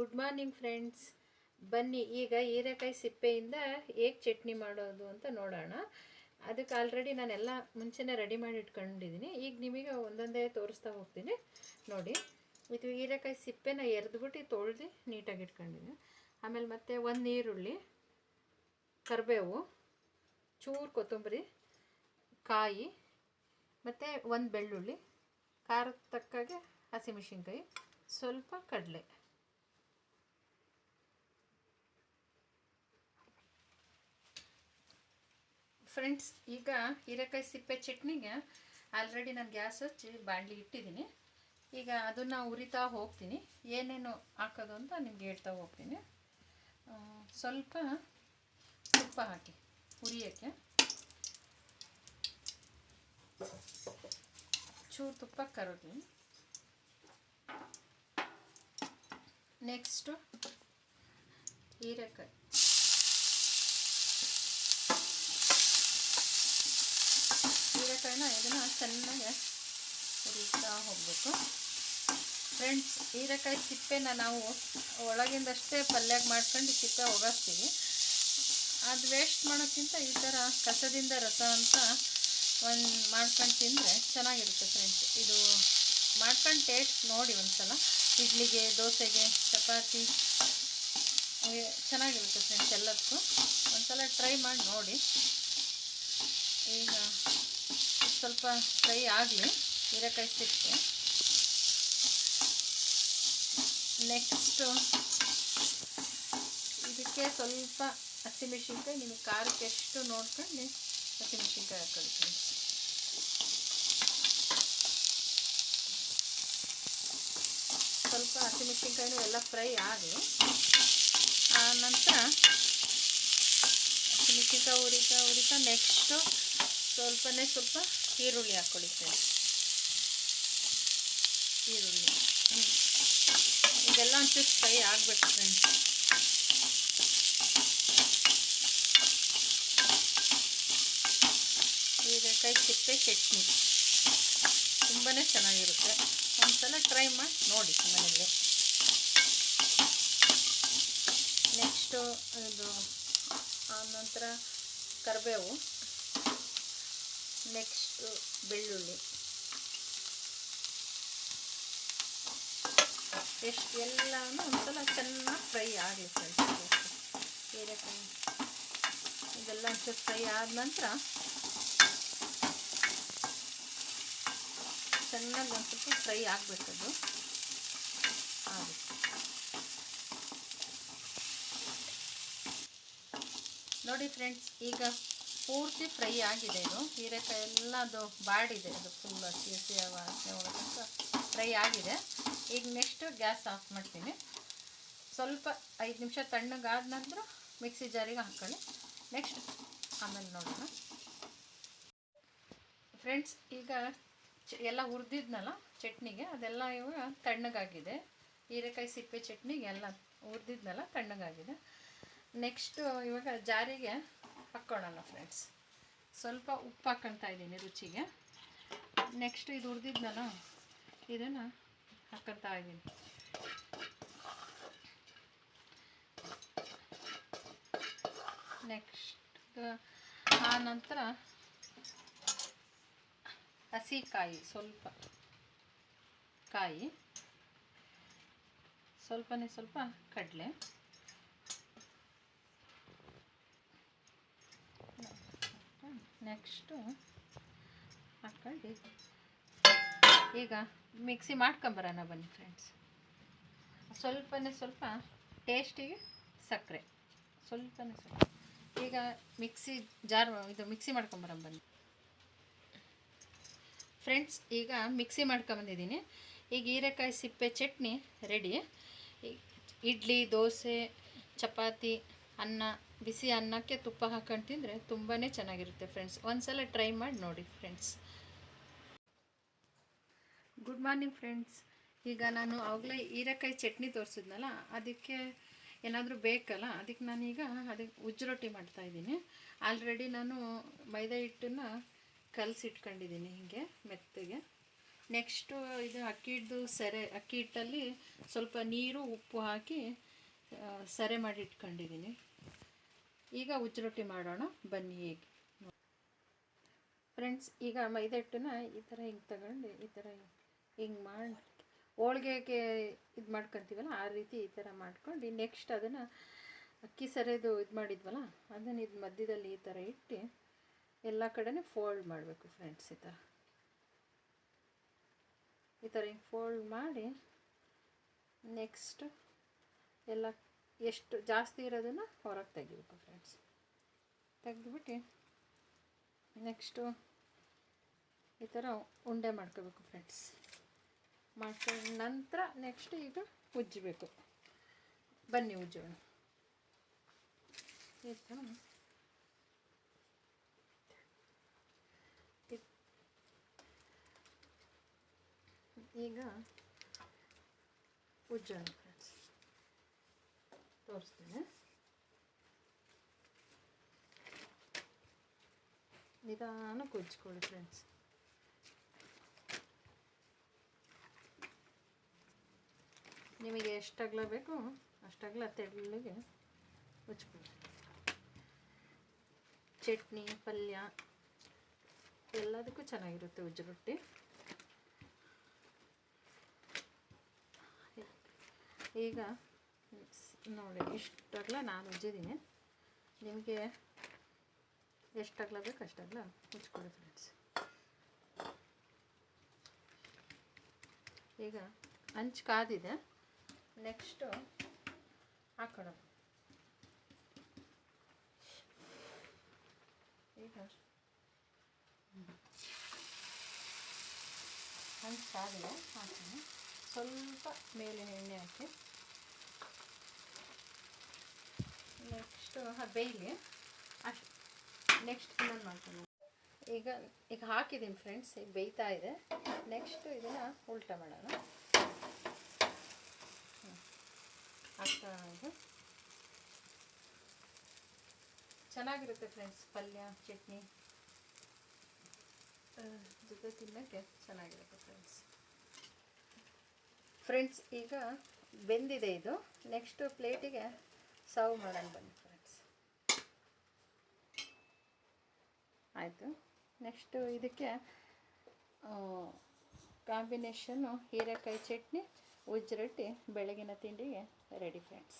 Good morning friends. ಬನ್ನಿ, ಈಗ ಹೀರೆಕಾಯಿ ಸಿಪ್ಪೆಯಿಂದ ಹೇಗೆ ಚಟ್ನಿ ಮಾಡೋದು ಅಂತ ನೋಡೋಣ. ಅದಕ್ಕೆ ಆಲ್ರೆಡಿ ನಾನೆಲ್ಲ ಮುಂಚೆನೇ ರೆಡಿ ಮಾಡಿ ಇಟ್ಕೊಂಡಿದ್ದೀನಿ. ಈಗ ನಿಮಗೆ ಒಂದೊಂದೇ ತೋರಿಸ್ತಾ ಹೋಗ್ತೀನಿ. ನೋಡಿ, ಇದು ಹೀರೆಕಾಯಿ ಸಿಪ್ಪೆನ ಎರೆದ್ಬಿಟ್ಟು ತೊಳೆದು ನೀಟಾಗಿ ಇಟ್ಕೊಂಡಿದ್ದೀನಿ. ಆಮೇಲೆ ಮತ್ತೆ ಒಂದು ಈರುಳ್ಳಿ, ಕರಿಬೇವು, ಚೂರು ಕೊತ್ತಂಬರಿ, ಕಾಯಿ, ಮತ್ತು ಒಂದು ಬೆಳ್ಳುಳ್ಳಿ, ಖಾರದ ತಕ್ಕಾಗೆ ಹಸಿಮೆಣಸಿನ್ಕಾಯಿ, ಸ್ವಲ್ಪ ಕಡಲೆ. ಫ್ರೆಂಡ್ಸ್ ಈಗ ಹೀರೆಕಾಯಿ ಸಿಪ್ಪೆ ಚಟ್ನಿಗೆ ಆಲ್ರೆಡಿ ನಾನು ಗ್ಯಾಸ್ ಹಚ್ಚಿ ಬಾಣಲಿ ಇಟ್ಟಿದ್ದೀನಿ. ಈಗ ಅದನ್ನು ಉರಿತಾ ಹೋಗ್ತೀನಿ. ಏನೇನು ಹಾಕೋದು ಅಂತ ನಿಮ್ಗೆ ಹೇಳ್ತಾ ಹೋಗ್ತೀನಿ. ಸ್ವಲ್ಪ ತುಪ್ಪ ಹಾಕಿ ಉರಿಯೋಕ್ಕೆ. ಚೂರು ತುಪ್ಪ ಕರೋದು ನೆಕ್ಸ್ಟು ಹೀರೆಕಾಯಿ. ಹೀರೆಕಾಯಿನ ಇದನ್ನು ಚೆನ್ನಾಗಿ ಹುರಿತಾ ಹೋಗಬೇಕು. ಫ್ರೆಂಡ್ಸ್ ಹೀರೆಕಾಯಿ ಸಿಪ್ಪೆನ ನಾವು ಒಳಗಿಂದಷ್ಟೇ ಪಲ್ಯಾಗ ಮಾಡ್ಕೊಂಡು ಸಿಪ್ಪೆ ಒಗಾಸ್ತೀವಿ. ಅದು ವೇಸ್ಟ್ ಮಾಡೋಕ್ಕಿಂತ ಈ ಥರ ಕಸದಿಂದ ರಸ ಅಂತ ಒಂದು ಮಾಡ್ಕೊಂಡು ತಿಂದರೆ ಚೆನ್ನಾಗಿರುತ್ತೆ ಫ್ರೆಂಡ್ಸ್ ಇದು ಮಾಡ್ಕೊಂಡು ಟೇಸ್ಟ್ ನೋಡಿ ಒಂದು ಸಲ ಇಡ್ಲಿಗೆ, ದೋಸೆಗೆ, ಚಪಾತಿ ಚೆನ್ನಾಗಿರುತ್ತೆ ಫ್ರೆಂಡ್ಸ್ ಎಲ್ಲದಕ್ಕೂ. ಒಂದ್ಸಲ ಟ್ರೈ ಮಾಡಿ ನೋಡಿ. ಈಗ ಸ್ವಲ್ಪ ಫ್ರೈ ಆಗಲಿ ಹೀರೆಕಾಯಿ ಸಿಪ್ಪೆ ನೆಕ್ಸ್ಟು ಇದಕ್ಕೆ ಸ್ವಲ್ಪ ಹಸಿಮೆಣಸಿನ್ಕಾಯಿ ನಿಮಗೆ ಖಾರಕ್ಕೆ ಎಷ್ಟು ನೋಡ್ಕೊಂಡು ಹಸಿಮೆಣ್ಸಿನ್ಕಾಯಿ ಹಾಕೊಳ್ಳಿ ಸ್ವಲ್ಪ ಹಸಿಮೆಣಸಿನ್ಕಾಯಿನೂ ಎಲ್ಲ ಫ್ರೈ ಆಗಲಿ ಆ ಹಸಿಮೆಣ್ಸಿನ್ಕಾಯಿ ಉರಿತಾ ಉರಿತಾ ನೆಕ್ಸ್ಟು ಸ್ವಲ್ಪನೇ ಸ್ವಲ್ಪ ಈರುಳ್ಳಿ ಹಾಕ್ಕೊಳ್ಳಿ ಫ್ರೆಂಡ್ಸ್ ಈರುಳ್ಳಿ. ಇದೆಲ್ಲ ಒಂಚೂರು ಫ್ರೈ ಆಗಬೇಕು ಫ್ರೆಂಡ್ಸ್ ಹೀರೆಕಾಯಿ ಸಿಪ್ಪೆ ಚಟ್ನಿ. ತುಂಬಾ ಚೆನ್ನಾಗಿರುತ್ತೆ. ಒಂದ್ಸಲ ಟ್ರೈ ಮಾಡಿ ನೋಡಿ ಮನೆಯಲ್ಲಿ. ನೆಕ್ಸ್ಟು ಇದು ಆನಂತರ ಕರಿಬೇವು ನೆಕ್ಸ್ಟು ಬೆಳ್ಳುಳ್ಳಿ. ಎಷ್ಟು ಎಲ್ಲನೂ ಒಂದ್ಸಲ ಚೆನ್ನಾಗಿ ಫ್ರೈ ಆಗಲಿ ಫ್ರೆಂಡ್ಸ್ ಹೀರೆಕಾಯಿ ಇದೆಲ್ಲ ಒಂಚೂರು ಫ್ರೈ ಆದ ನಂತರ ಚೆನ್ನಾಗಿ ಒಂದು ಸ್ವಲ್ಪ ಫ್ರೈ ಆಗಬೇಕದು. ನೋಡಿ ಫ್ರೆಂಡ್ಸ್, ಈಗ ಪೂರ್ತಿ ಫ್ರೈ ಆಗಿದೆ ಇದು. ಹೀರೆಕಾಯಿ ಎಲ್ಲ ಅದು ಬಾಡಿದೆ. ಅದು ಫುಲ್ ಹಸಿ ಹಸಿ ವಾಸನೆ ಫ್ರೈ ಆಗಿದೆ. ಈಗ ನೆಕ್ಸ್ಟು ಗ್ಯಾಸ್ ಆಫ್ ಮಾಡ್ತೀನಿ. ಸ್ವಲ್ಪ ಐದು ನಿಮಿಷ ತಣ್ಣಗಾದ ನಂತರ ಮಿಕ್ಸಿ ಜಾರಿಗೆ ಹಾಕ್ಕೊಳ್ಳಿ ನೆಕ್ಸ್ಟ್ ಆಮೇಲೆ ನೋಡೋಣ. ಫ್ರೆಂಡ್ಸ್, ಈಗ ಎಲ್ಲ ಹುರಿದಿದ್ನಲ್ಲ ಚಟ್ನಿಗೆ, ಅದೆಲ್ಲ ಇವಾಗ ತಣ್ಣಗಾಗಿದೆ. ಹೀರೆಕಾಯಿ ಸಿಪ್ಪೆ ಚಟ್ನಿಗೆ ಎಲ್ಲ ಹುರಿದಿದ್ನಲ್ಲ ತಣ್ಣಗಾಗಿದೆ. ನೆಕ್ಸ್ಟು ಇವಾಗ ಜಾರಿಗೆ ಹಾಕ್ಕೊಳ್ಳೋಣ ಫ್ರೆಂಡ್ಸ್ ಸ್ವಲ್ಪ ಉಪ್ಪು ಹಾಕ್ಕೊಳ್ತಾ ಇದ್ದೀನಿ ರುಚಿಗೆ. ನೆಕ್ಸ್ಟ್ ಇದು ಹುರಿದಿದ್ನಲ್ಲ, ಇದನ್ನು ಹಾಕ್ಕೊಳ್ತಾ ಇದ್ದೀನಿ. ನೆಕ್ಸ್ಟ್ ಆ ನಂತರ ಹಸಿ ಕಾಯಿ ಸ್ವಲ್ಪ ಕಾಯಿ, ಸ್ವಲ್ಪನೇ ಸ್ವಲ್ಪ ಕಡಲೆ. ನೆಕ್ಸ್ಟು ಹಾಕ್ಕೊಂಡು ಈಗ ಮಿಕ್ಸಿ ಮಾಡ್ಕೊಂಬರೋಣ ಬನ್ನಿ ಫ್ರೆಂಡ್ಸ್ ಸ್ವಲ್ಪನೇ ಸ್ವಲ್ಪ ಟೇಸ್ಟಿಗೆ ಸಕ್ಕರೆ. ಸ್ವಲ್ಪನೇ ಸ್ವಲ್ಪ ಈಗ ಮಿಕ್ಸಿ ಜಾರ್, ಇದು ಮಿಕ್ಸಿ ಮಾಡ್ಕೊಂಬರೋಣ ಬನ್ನಿ. ಫ್ರೆಂಡ್ಸ್ ಈಗ ಮಿಕ್ಸಿ ಮಾಡ್ಕೊಂಬಂದಿದ್ದೀನಿ. ಈಗ ಹೀರೆಕಾಯಿ ಸಿಪ್ಪೆ ಚಟ್ನಿ ರೆಡಿ ಇಡ್ಲಿ, ದೋಸೆ, ಚಪಾತಿ ಅನ್ನ, ಬಿಸಿ ಅನ್ನಕ್ಕೆ ತುಪ್ಪ ಹಾಕೊಂಡು ತಿಂದರೆ ತುಂಬಾ ಚೆನ್ನಾಗಿರುತ್ತೆ ಫ್ರೆಂಡ್ಸ್ ಒಂದ್ಸಲ ಟ್ರೈ ಮಾಡಿ ನೋಡಿ ಫ್ರೆಂಡ್ಸ್ ಗುಡ್ ಮಾರ್ನಿಂಗ್ ಫ್ರೆಂಡ್ಸ್ ಈಗ ನಾನು ಆವಾಗಲೇ ಹೀರೆಕಾಯಿ ಚಟ್ನಿ ತೋರಿಸಿದ್ನಲ್ಲ, ಅದಕ್ಕೆ ಏನಾದರೂ ಬೇಕಲ್ಲ, ಅದಕ್ಕೆ ನಾನೀಗ ಅದಕ್ಕೆ ಉಜ್ಜು ರೊಟ್ಟಿ ಮಾಡ್ತಾಯಿದ್ದೀನಿ ಆಲ್ರೆಡಿ ನಾನು ಮೈದಾ ಹಿಟ್ಟನ್ನು ಕಲಸಿಟ್ಕೊಂಡಿದ್ದೀನಿ ಹೀಗೆ ಮೆತ್ತಗೆ. ನೆಕ್ಸ್ಟು ಇದು ಅಕ್ಕಿ ಹಿಡ್ದು ಸೆರೆ, ಅಕ್ಕಿ ಹಿಟ್ಟಲ್ಲಿ ಸ್ವಲ್ಪ ನೀರು, ಉಪ್ಪು ಹಾಕಿ ಸರೆ ಮಾಡಿ ಇಟ್ಕೊಂಡಿದ್ದೀನಿ. ಈಗ ಉಜ್ಜು ರೊಟ್ಟಿ ಮಾಡೋಣ, ಬನ್ನಿ ಹೇಗೆ. ಫ್ರೆಂಡ್ಸ್, ಈಗ ಮೈದಾ ಹಿಟ್ಟನ್ನ ಈ ಥರ ಹಿಂಗೆ ತಗೊಂಡು, ಈ ಥರ ಹಿಂಗೆ ಮಾಡಿ, ಹೋಳಿಗೆಗೆ ಇದು ಮಾಡ್ಕೊತೀವಲ್ಲ, ಆ ರೀತಿ ಈ ಥರ ಮಾಡ್ಕೊಂಡು ನೆಕ್ಸ್ಟ್ ಅದನ್ನು ಅಕ್ಕಿ ಸರಿದು ಇದು ಮಾಡಿದ್ವಲ್ಲ, ಅದನ್ನು ಇದು ಮಧ್ಯದಲ್ಲಿ ಈ ಥರ ಇಟ್ಟು, ಎಲ್ಲ ಕಡೆನೂ ಫೋಲ್ಡ್ ಮಾಡಬೇಕು ಫ್ರೆಂಡ್ಸ್ ಈ ಥರ. ಈ ಥರ ಹಿಂಗೆ ಫೋಲ್ಡ್ ಮಾಡಿ ನೆಕ್ಸ್ಟ್ ಎಲ್ಲ ಎಷ್ಟು ಜಾಸ್ತಿ ಇರೋದನ್ನು ಹೊರಗೆ ತೆಗಿಬೇಕು ಫ್ರೆಂಡ್ಸ್ ತೆಗೆದ್ಬಿಟ್ಟು ನೆಕ್ಸ್ಟು ಈ ಥರ ಉಂಡೆ ಮಾಡ್ಕೋಬೇಕು ಫ್ರೆಂಡ್ಸ್ ಮಾಡ್ಕೊಂಡ ನಂತರ ನೆಕ್ಸ್ಟ್ ಈಗ ಉಜ್ಜಬೇಕು. ಬನ್ನಿ ಉಜ್ಜೋಣ. ಈ ಥರ ಈಗ ಉಜ್ಜೋಣ. ತೋರಿಸ್ತೀನಿ. ನಿಧಾನಕ್ಕೆ ಉಜ್ಕೊಳ್ಳಿ ಫ್ರೆಂಡ್ಸ್ ನಿಮಗೆ ಎಷ್ಟು ಬೇಕು ಅಷ್ಟು ಅಗಲ ತೆಳ್ಳಗೆ ಉಜ್ಕೊಳ್ಳಿ ಚಟ್ನಿ, ಪಲ್ಯ, ಎಲ್ಲದಕ್ಕೂ ಚೆನ್ನಾಗಿರುತ್ತೆ ಉಜ್ಜು ರೊಟ್ಟಿ ಈಗ ನೋಡಿ ಇಷ್ಟು ಅಗಲ ನಾನು ಉಜ್ಜಿದ್ದೀನಿ. ನಿಮಗೆ ಎಷ್ಟು ಅಗಲ ಬೇಕು ಅಷ್ಟು ಅಗಲ ಉಜ್ಕೊಳ್ಳಿ ಫ್ರೆಂಡ್ಸ್ ಈಗ ಹಂಚು ಕಾದಿದೆ. ನೆಕ್ಸ್ಟು ಹಾಕೊಳ್ಳೋದು ಈಗ ಹಂಚು ಕಾದಿದೆ, ಹಾಕ್ತೀನಿ. ಸ್ವಲ್ಪ ಮೇಲೆ ಎಣ್ಣೆ ಹಾಕಿ. ನೆಕ್ಸ್ಟು ಬೇಯಲಿ. ಅಷ್ಟು ನೆಕ್ಸ್ಟ್ ಇನ್ನೊಂದು ಮಾಡ್ತೀನಿ. ಈಗ ಈಗ ಹಾಕಿದ್ದೀನಿ ಫ್ರೆಂಡ್ಸ್ ಈಗ ಬೇಯ್ತಾ ಇದೆ. ನೆಕ್ಸ್ಟ್ ಇದನ್ನು ಉಲ್ಟ ಮಾಡೋಣ. ಆಗ್ತಾ ಇದೆ. ಚೆನ್ನಾಗಿರುತ್ತೆ ಫ್ರೆಂಡ್ಸ್ ಪಲ್ಯ, ಚಟ್ನಿ. ಜೊತೆ ತಿನ್ನೋಕ್ಕೆ ಚೆನ್ನಾಗಿರುತ್ತೆ ಫ್ರೆಂಡ್ಸ್ ಫ್ರೆಂಡ್ಸ್ ಈಗ ಬೆಂದಿದೆ ಇದು. ನೆಕ್ಸ್ಟ್ ಪ್ಲೇಟಿಗೆ ಸರ್ವ್ ಮಾಡೋಣ ಬನ್ನಿ ಫ್ರೆಂಡ್ಸ್ ಆಯಿತು. ನೆಕ್ಸ್ಟು ಇದಕ್ಕೆ ಕಾಂಬಿನೇಷನ್ನು ಹೀರೆಕಾಯಿ ಚಟ್ನಿ ಉಜ್ಜು ರೊಟ್ಟಿ ಬೆಳಗಿನ ತಿಂಡಿಗೆ ರೆಡಿ ಫ್ರೆಂಡ್ಸ್